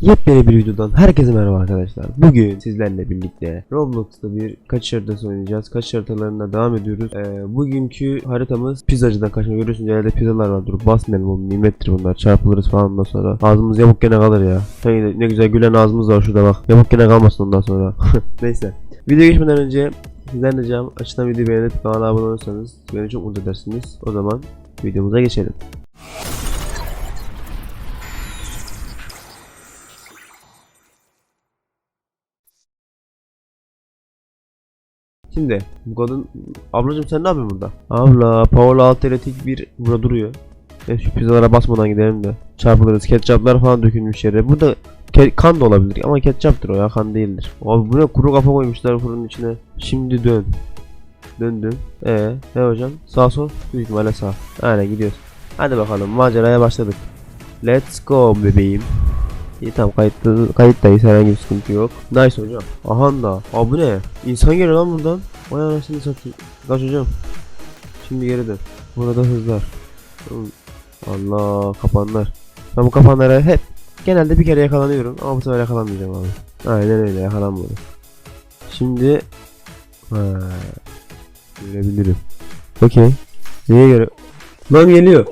Yepyeni bir videodan herkese merhaba arkadaşlar. Bugün sizlerle birlikte Roblox'ta bir kaçış haritası oynayacağız. Kaçış haritalarına devam ediyoruz. Ee, bugünkü haritamız pizzacıdan kaçma görüyorsunuz. Yerde pizzalar var. Dur basmayalım oğlum nimettir bunlar. Çarpılırız falan ondan sonra. Ağzımız yamuk gene kalır ya. Hey, ne güzel gülen ağzımız var şurada bak. Yamuk gene kalmasın ondan sonra. Neyse. Video geçmeden önce sizden ricam açıdan videoyu beğenip kanala abone olursanız beni çok mutlu edersiniz. O zaman videomuza geçelim. Şimdi bu kadın ablacım sen ne yapıyorsun burada? Abla Paola Alternatif bir burada duruyor. E şu pizzalara basmadan gidelim de çarpılırız. Ketçaplar falan dökülmüş yere. Burada kan da olabilir ama ketçaptır o ya kan değildir. Abi buraya kuru kafa koymuşlar fırının içine. Şimdi dön. Döndüm. E ne hocam? Sağ sol? Büyük ihtimalle sağ. Aynen gidiyoruz. Hadi bakalım maceraya başladık. Let's go bebeğim. İyi tamam kayıtta, kayıttayız herhangi bir sıkıntı yok. Nice hocam. Aha da. Aa ne? İnsan geliyor lan buradan. Vay anasını satayım. Kaç hocam. Şimdi geri dön. Burada hızlar. Allah kapanlar. Ben bu kapanlara hep genelde bir kere yakalanıyorum ama bu sefer yakalanmayacağım abi. Aynen öyle yakalanmadım. Şimdi ha, görebilirim. Okey. Neye göre? Lan geliyor.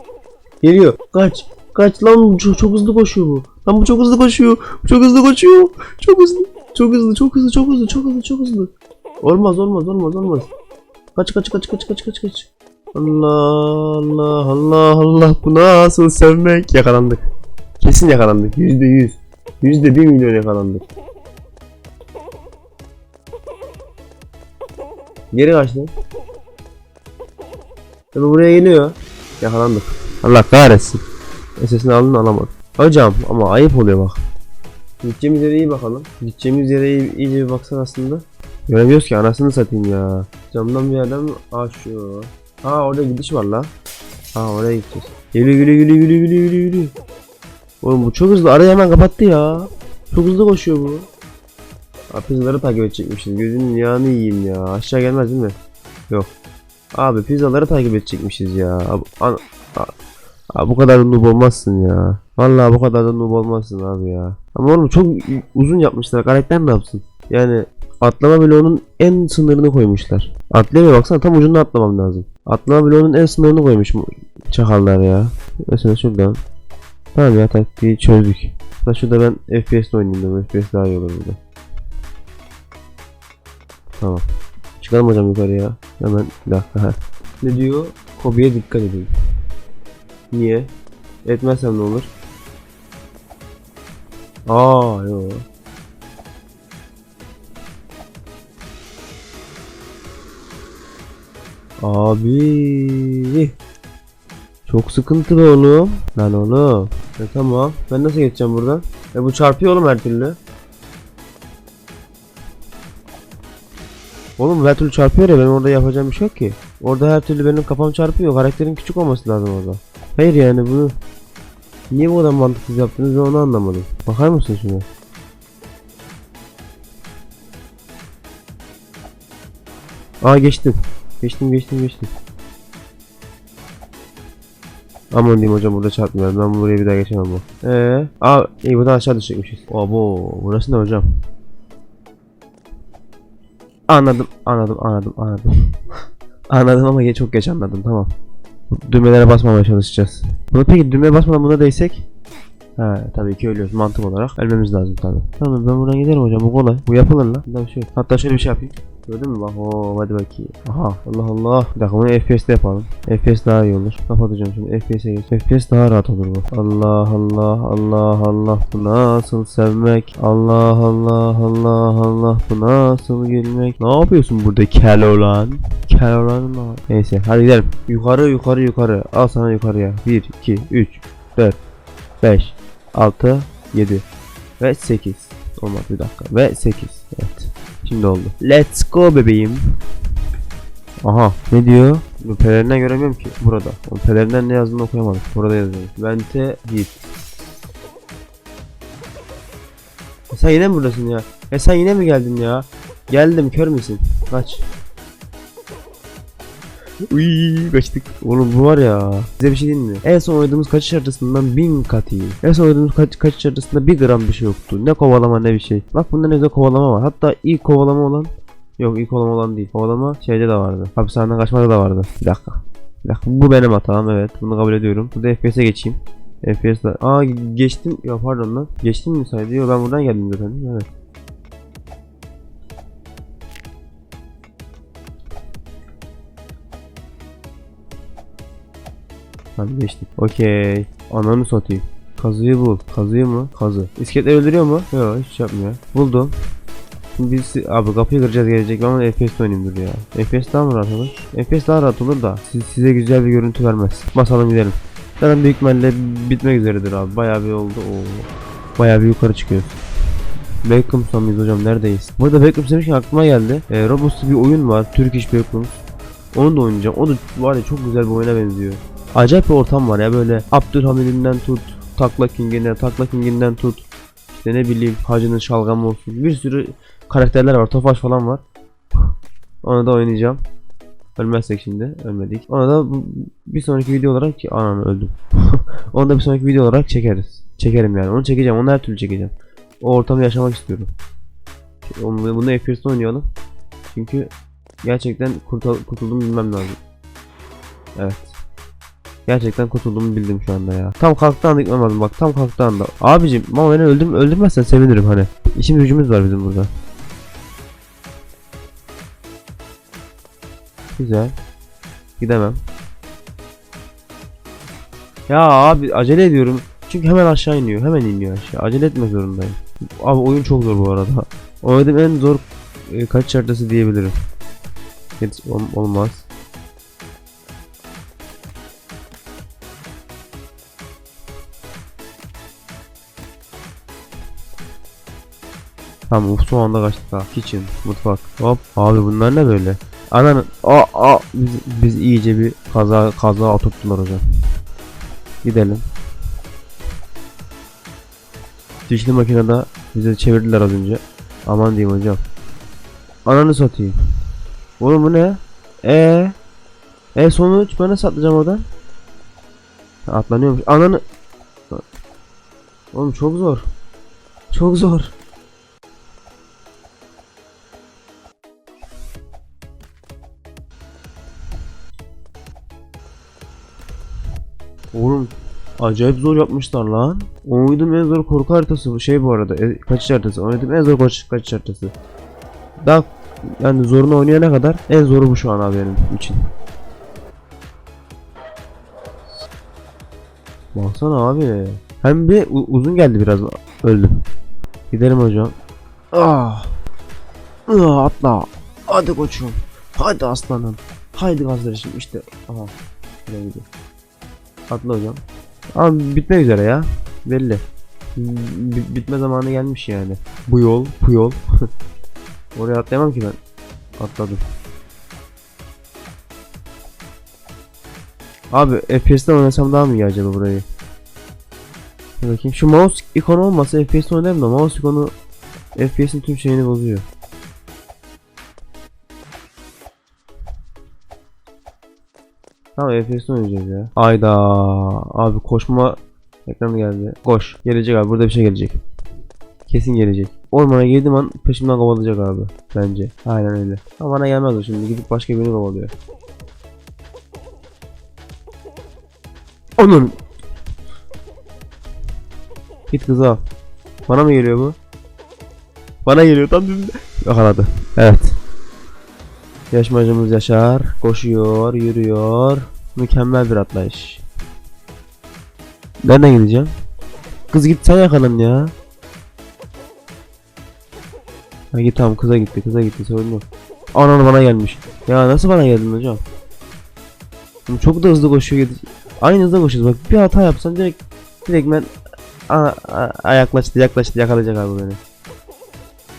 Geliyor. Kaç. Kaç lan çok, çok hızlı koşuyor bu. Lan bu çok hızlı koşuyor. Bu çok hızlı koşuyor. Çok hızlı. Çok hızlı, çok hızlı, çok hızlı, çok hızlı, çok hızlı. Olmaz, olmaz, olmaz, olmaz. Kaç, kaç, kaç, kaç, kaç, kaç, kaç. Allah, Allah, Allah, Allah. Bu nasıl sevmek? Yakalandık. Kesin yakalandık. Yüzde yüz. Yüzde bir milyon yakalandık. Geri kaçtı. Tabi buraya geliyor. Yakalandık. Allah kahretsin. Sesini aldın alamadım. Hocam ama ayıp oluyor bak. Gideceğimiz yere iyi bakalım. Gideceğimiz yere iyi, iyice bir baksan aslında. Göremiyoruz ki anasını satayım ya. Camdan bir yerden Aa şu. Aa orada gidiş var la. Aa oraya gideceğiz. Gülü gülü gülü gülü gülü gülü gülü. Oğlum bu çok hızlı. Arayı hemen kapattı ya. Çok hızlı koşuyor bu. Pizzaları takip edecekmişiz. Gözünün yağını yiyeyim ya. Aşağı gelmez değil mi? Yok. Abi pizzaları takip edecekmişiz ya. Abi, an- Abi bu kadar da noob olmazsın ya. Vallahi bu kadar da noob olmazsın abi ya. Ama oğlum çok uzun yapmışlar. Karakter ne yapsın? Yani atlama bloğunun en sınırını koymuşlar. Atlayamıyor baksana tam ucunda atlamam lazım. Atlama bloğunun en sınırını koymuş çakallar ya. Mesela şuradan. Tamam ya taktiği çözdük. Hatta şurada ben FPS'le oynayayım da FPS daha iyi olur burada. Tamam. Çıkalım hocam yukarıya. Hemen bir dakika. ne diyor? Kobiye dikkat edin. Niye? Etmezsem ne olur? Aa yo. Abi. Çok sıkıntı be oğlum. Lan oğlum. E tamam. Ben nasıl geçeceğim buradan? E bu çarpıyor oğlum her türlü. Oğlum her türlü çarpıyor ya benim orada yapacağım bir şey yok ki. Orada her türlü benim kafam çarpıyor. Karakterin küçük olması lazım orada. Hayır yani bunu niye bu kadar mantıksız yaptınız onu anlamadım. Bakar mısın şuna? Aa geçtim. Geçtim geçtim geçtim. Aman diyeyim hocam burada çarpmıyorum. Ben buraya bir daha geçemem bu. Eee? Aa iyi buradan aşağı düşecekmişiz. Abo burası ne hocam? Anladım anladım anladım anladım. anladım ama çok geç anladım tamam. Düğmelere basmamaya çalışacağız. Bunu peki düğmeye basmadan buna değsek? He tabii ki ölüyoruz mantık olarak. Ölmemiz lazım tabii. Tamam ben buradan giderim hocam bu kolay. Bu yapılır lan. Bunda bir şey yok. Hatta şöyle bir şey yapayım. Gördün mü bak o hadi bakayım. Aha Allah Allah. Bir dakika bunu FPS'te yapalım. FPS daha iyi olur. Kapatacağım şimdi FPS'e geç. FPS daha rahat olur bu. Allah Allah Allah Allah bu nasıl sevmek. Allah Allah Allah Allah bu nasıl gülmek. Ne yapıyorsun burada kel olan? Kel olan mı? Neyse hadi gidelim. Yukarı yukarı yukarı. Al sana yukarıya. 1 2 3 4 5 6 7 ve 8. Olmaz bir dakika. Ve 8. Şimdi oldu. Let's go bebeğim. Aha ne diyor? Bu pelerinden göremiyorum ki burada. O pelerinden ne yazdığını okuyamadım. Burada yazıyor. Vente git. E sen yine mi buradasın ya? E sen yine mi geldin ya? Geldim kör müsün? Kaç. Uy kaçtık. Oğlum bu var ya. Size bir şey diyeyim mi? En son oynadığımız kaçış haritasından bin kat iyi. En son oynadığımız kaç, kaçış haritasında bir gram bir şey yoktu. Ne kovalama ne bir şey. Bak bunda ne güzel kovalama var. Hatta ilk kovalama olan Yok ilk kovalama olan değil. Kovalama şeyde de vardı. Hapishaneden kaçmada da vardı. Bir dakika. Bir dakika. Bu benim hatam evet. Bunu kabul ediyorum. Burada FPS'e geçeyim. FPS'de. Aa geçtim. Ya pardon lan. Geçtim mi saydı? Yok ben buradan geldim zaten. Evet. Tamam geçtik. Okey. Ananı satayım. Kazıyı bul. Kazıyı mı? Kazı. İskeletler öldürüyor mu? Yok hiç yapmıyor. Buldum. Şimdi biz abi kapıyı kıracağız gelecek ama FPS oynayayım dur ya. FPS daha mı rahat olur? FPS daha rahat olur da siz, size güzel bir görüntü vermez. Basalım gidelim. Zaten büyük ihtimalle bitmek üzeredir abi. Bayağı bir oldu. Oo. Bayağı bir yukarı çıkıyoruz. Beckham mıyız hocam neredeyiz? Burada Beckham demişken aklıma geldi. E, Roblox'ta bir oyun var. Turkish Beckham. Onu da oynayacağım. O da var ya çok güzel bir oyuna benziyor. Acayip bir ortam var ya böyle Abdülhamid'inden tut, Takla King'ine, Takla King'inden tut. İşte ne bileyim Hacı'nın şalgamı olsun. Bir sürü karakterler var. Tofaş falan var. Onu da oynayacağım. Ölmezsek şimdi. Ölmedik. Onu da bir sonraki video olarak ki ananı öldüm. Onu da bir sonraki video olarak çekeriz. Çekerim yani. Onu çekeceğim. Onu her türlü çekeceğim. O ortamı yaşamak istiyorum. Onu, bunu FPS'te oynayalım. Çünkü gerçekten kurtul kurtulduğumu bilmem lazım. Evet. Gerçekten kurtulduğumu bildim şu anda ya. Tam kalktığı anda gitmem lazım bak tam kalktığı anda. Abicim ama beni öldüm, öldürmezsen sevinirim hani. İşimiz gücümüz var bizim burada. Güzel. Gidemem. Ya abi acele ediyorum. Çünkü hemen aşağı iniyor. Hemen iniyor aşağı. Acele etmek zorundayım. Abi oyun çok zor bu arada. Oynadığım en zor e, kaç haritası diyebilirim. Hiç ol- olmaz. Tamam son anda kaçtık ha. Kitchen, mutfak. Hop abi bunlar ne böyle? Ananı aa, aa biz, biz iyice bir kaza kaza oturttular hocam. Gidelim. Dişli makinede bizi çevirdiler az önce. Aman diyeyim hocam. Ananı satayım. Oğlum bu ne? E E sonuç ben nasıl atlayacağım oradan? Atlanıyormuş. Ananı Oğlum çok zor. Çok zor. Acayip zor yapmışlar lan. Oynadığım en zor korku haritası bu şey bu arada. E, kaçış haritası. Oynadığım en zor kaçış, kaçış haritası. Daha yani zorunu oynayana kadar en zoru bu şu an abi benim için. Baksana abi. Hem bir uzun geldi biraz. Öldüm. Gidelim hocam. Ah. Ah, atla. Hadi koçum. Hadi aslanım. Haydi kardeşim işte. Aha. Atla hocam. Abi bitmek üzere ya. Belli. B- bitme zamanı gelmiş yani. Bu yol, bu yol. Oraya atlayamam ki ben. Atladım. Abi FPS'ten oynasam daha mı iyi acaba burayı? Bakayım. Şu mouse ikonu olmasa FPS'te oynarım da mouse ikonu FPS'in tüm şeyini bozuyor. Tamam FPS'te oynayacağız ya. Ayda abi koşma ekranı geldi. Koş. Gelecek abi burada bir şey gelecek. Kesin gelecek. Ormana girdiğim an peşimden kovalayacak abi. Bence. Aynen öyle. Ama bana gelmez o şimdi. Gidip başka birini kovalıyor. Onun. Git kızı al. Bana mı geliyor bu? Bana geliyor tam dibimde. Yakaladı. Evet. Yarışmacımız Yaşar. Koşuyor, yürüyor. Mükemmel bir atlayış. Nereden gideceğim? Kız git sen yakalan ya. Ha git tamam kıza gitti kıza gitti sorun yok. Anan bana gelmiş. Ya nasıl bana geldin hocam? Oğlum Çok da hızlı koşuyor. Aynı hızda koşuyoruz bak bir hata yapsan direkt direkt ben a, a- yaklaştı yaklaştı yakalayacak abi beni.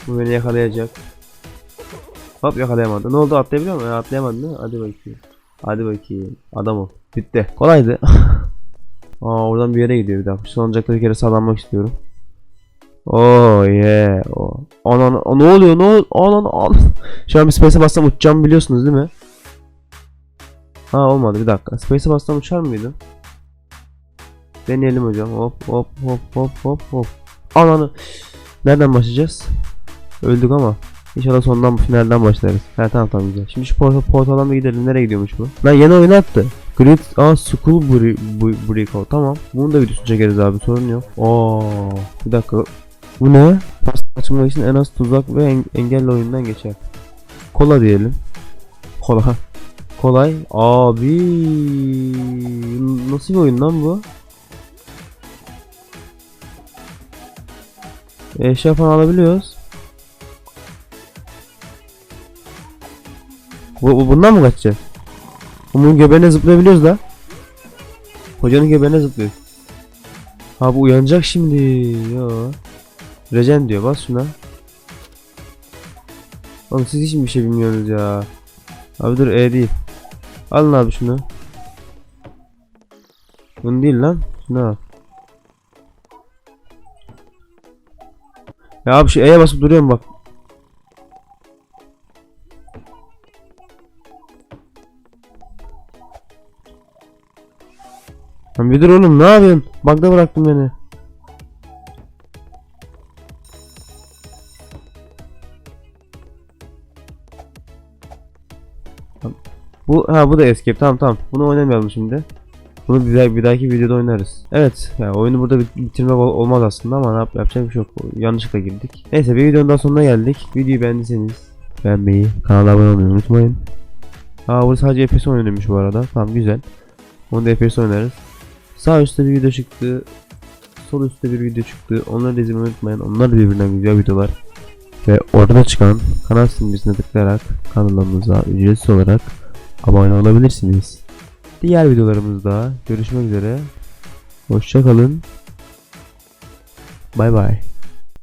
Bu beni yakalayacak. Hop yakalayamadı. Ne oldu atlayabiliyor mu? Ya, atlayamadı değil? Hadi bakayım. Hadi bakayım. Adam ol. Bitti. Kolaydı. Aa oradan bir yere gidiyor bir daha. Son olacakta bir kere sağlanmak istiyorum. Oh yeah. Oh. Anan, o ne oluyor? Ne oluyor? Anan, anan. Şu an bir space'e bassam uçacağımı biliyorsunuz değil mi? Ha olmadı bir dakika. Space'e bassam uçar mıydı? Deneyelim hocam. Hop hop hop hop hop hop. Ananı. Nereden başlayacağız? Öldük ama. İnşallah sondan finalden başlarız. Ha tamam tamam güzel. Şimdi şu portal, portaldan bir gidelim. Nereye gidiyormuş bu? Lan yeni oyun attı. Grid Aa School Bre Bre- Breakout. Tamam. Bunun da videosunu çekeriz abi. Sorun yok. Oo. Bir dakika. Bu ne? Pas açmak için en az tuzak ve en- engelli oyundan geçer. Kola diyelim. Kola. Kolay. Abi. Nasıl bir oyun lan bu? Eşya falan alabiliyoruz. Bu, bu bundan mı kaçacağız? Bunun göbeğine zıplayabiliyoruz da. Hocanın göbeğine zıplıyoruz. Ha bu uyanacak şimdi. Yo. Regen diyor bas şuna. Oğlum siz hiç bir şey bilmiyorsunuz ya. Abi dur E değil. Alın abi şunu. Bunu değil lan. Şunu al. Ya abi şu E'ye basıp duruyorum bak. Lan bir dur oğlum ne yapıyorsun? Bagda bıraktın beni. Bu ha bu da escape. Tamam tamam. Bunu oynamayalım şimdi. Bunu bir, daha- bir dahaki videoda oynarız. Evet. Ya oyunu burada bit- bitirmek ol- olmaz aslında ama ne yap yapacak bir şey yok. Yanlışlıkla girdik. Neyse bir videonun daha sonuna geldik. Videoyu beğendiyseniz beğenmeyi, kanala abone olmayı unutmayın. Aa burada sadece FPS oynanıyormuş bu arada. Tamam güzel. Onu da FPS oynarız. Sağ üstte bir video çıktı. Sol üstte bir video çıktı. Onları da izlemeyi unutmayın. Onlar da birbirinden güzel videolar. Ve orada çıkan kanal simgesine tıklayarak kanalımıza ücretsiz olarak abone olabilirsiniz. Diğer videolarımızda görüşmek üzere. Hoşçakalın. Bay bay.